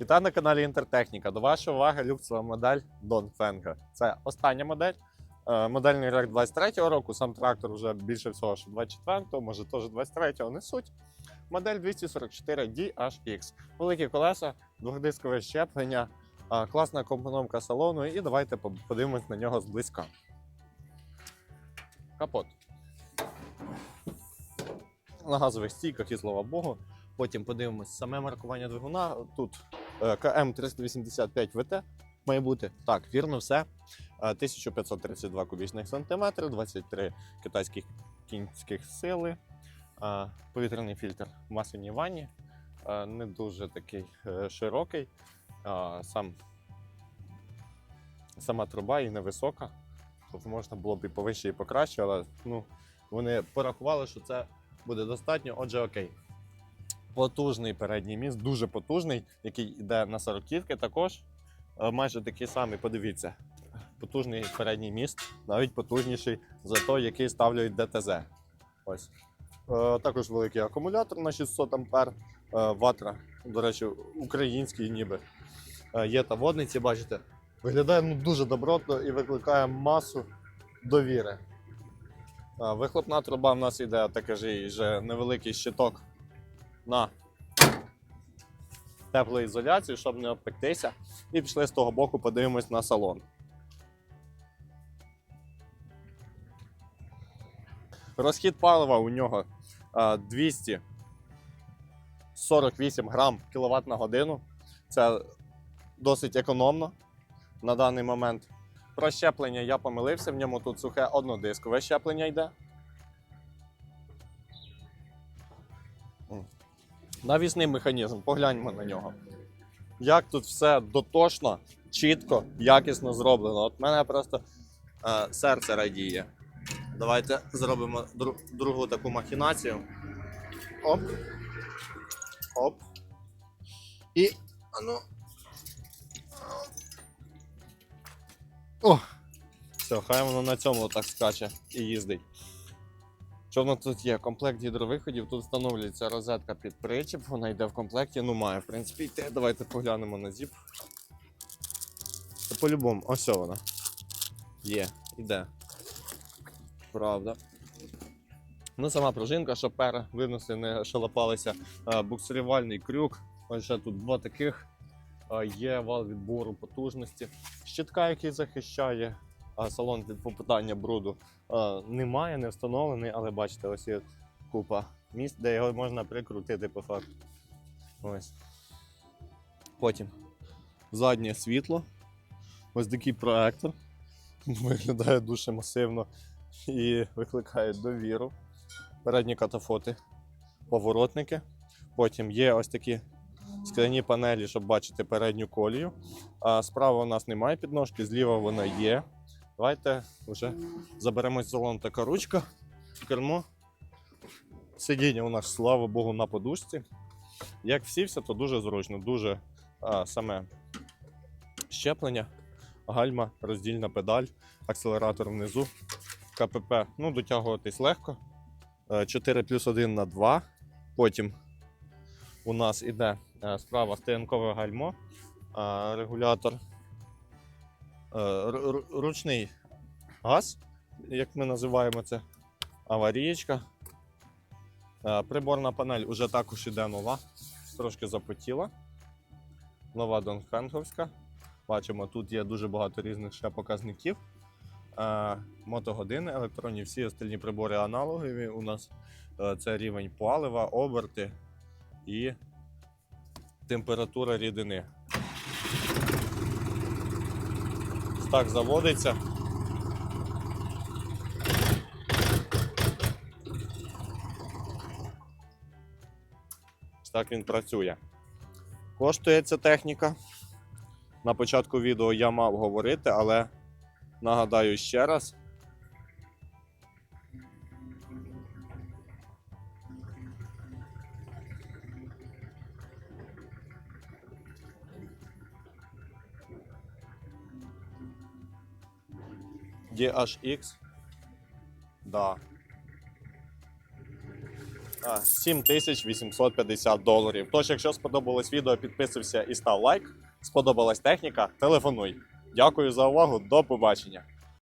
Вітаю на каналі Інтертехніка. До вашої уваги люксова модель Dongfeng. Це остання модель. Е, Модельний рік 23-го року. Сам трактор вже більше всього, що 24-го, може теж 23-го не суть. Модель 244 DHX. Великі колеса, двохдискове щеплення, е, класна компоновка салону. І давайте подивимось на нього зблизька. Капот. На газових стійках і слава Богу. Потім подивимось саме маркування двигуна. Тут КМ 385 ВТ має бути. Так, вірно, все. Е, 1532 кубічних сантиметри, 23 китайських кінських сили, е, повітряний фільтр в масиній ванні. Е, Не дуже такий е, широкий. Е, Сам, сама труба і невисока. Тобто можна було б і повище, і покраще, але ну, вони порахували, що це буде достатньо. Отже, окей. Потужний передній міст, дуже потужний, який йде на сороківки також. Е, Майже такий самий, подивіться. Потужний передній міст, навіть потужніший за той, який ставлять ДТЗ. Ось. Е, Також великий акумулятор на 600 ампер. Е, Ватра, до речі, український ніби. Є та водниці, бачите. Виглядає ну, дуже добротно і викликає масу довіри. Е, Вихлопна труба в нас йде такий вже невеликий щиток на теплоізоляцію, щоб не обпектися. І пішли з того боку, подивимось на салон. Розхід палива у нього 248 грам кіловат на годину. Це досить економно на даний момент. Про щеплення я помилився, в ньому тут сухе однодискове щеплення йде. Навісний механізм, погляньмо на нього. Як тут все дотошно, чітко, якісно зроблено. От мене просто е, серце радіє. Давайте зробимо дру- другу таку махінацію. Оп. Оп. І. ну. О! Все, хай воно на цьому так скаче і їздить. Що в нас тут є? Комплект гідровиходів. Тут встановлюється розетка під причіп, вона йде в комплекті. Ну, має, в принципі, йти. Давайте поглянемо на зіп. По-любому, ось вона. Є, іде. Правда. Ну, сама пружинка, щоб пера не шалапалися. Е, крюк. Ось ще тут два таких. Е, Є вал відбору потужності. Щитка, який захищає салон від попадання бруду. Немає, не встановлений, але бачите, ось є купа місць, де його можна прикрутити по факту. Ось. Потім заднє світло. Ось такий проектор. Виглядає дуже масивно і викликає довіру. Передні катафоти, поворотники. Потім є ось такі скляні панелі, щоб бачити передню колію. А справа у нас немає підножки, зліва вона є. Давайте вже заберемось салон така ручка, кермо. Сидіння у нас, слава Богу, на подушці. Як всівся, то дуже зручно, дуже а, саме щеплення, гальма, роздільна педаль, акселератор внизу, КПП. Ну, дотягуватись легко. Е, 4 плюс 1 на 2. Потім у нас іде е, справа стоянкове гальмо, е, регулятор, е, ручний газ, як ми називаємо це, аварієчка. Е, Приборна панель уже також іде нова, трошки запотіла. Нова Донфенговська. Бачимо, тут є дуже багато різних ще показників. Е, Мотогодини, електронні, всі остальні прибори аналогові. У нас е, це рівень палива, оберти і температура рідини. Так заводиться. Ось Так він працює. Коштує ця техніка. На початку відео я мав говорити, але нагадаю ще раз. DHX. Да. а, 7850 доларів. Тож, якщо сподобалось відео, підписуйся і став лайк. Сподобалась техніка, телефонуй. Дякую за увагу, до побачення.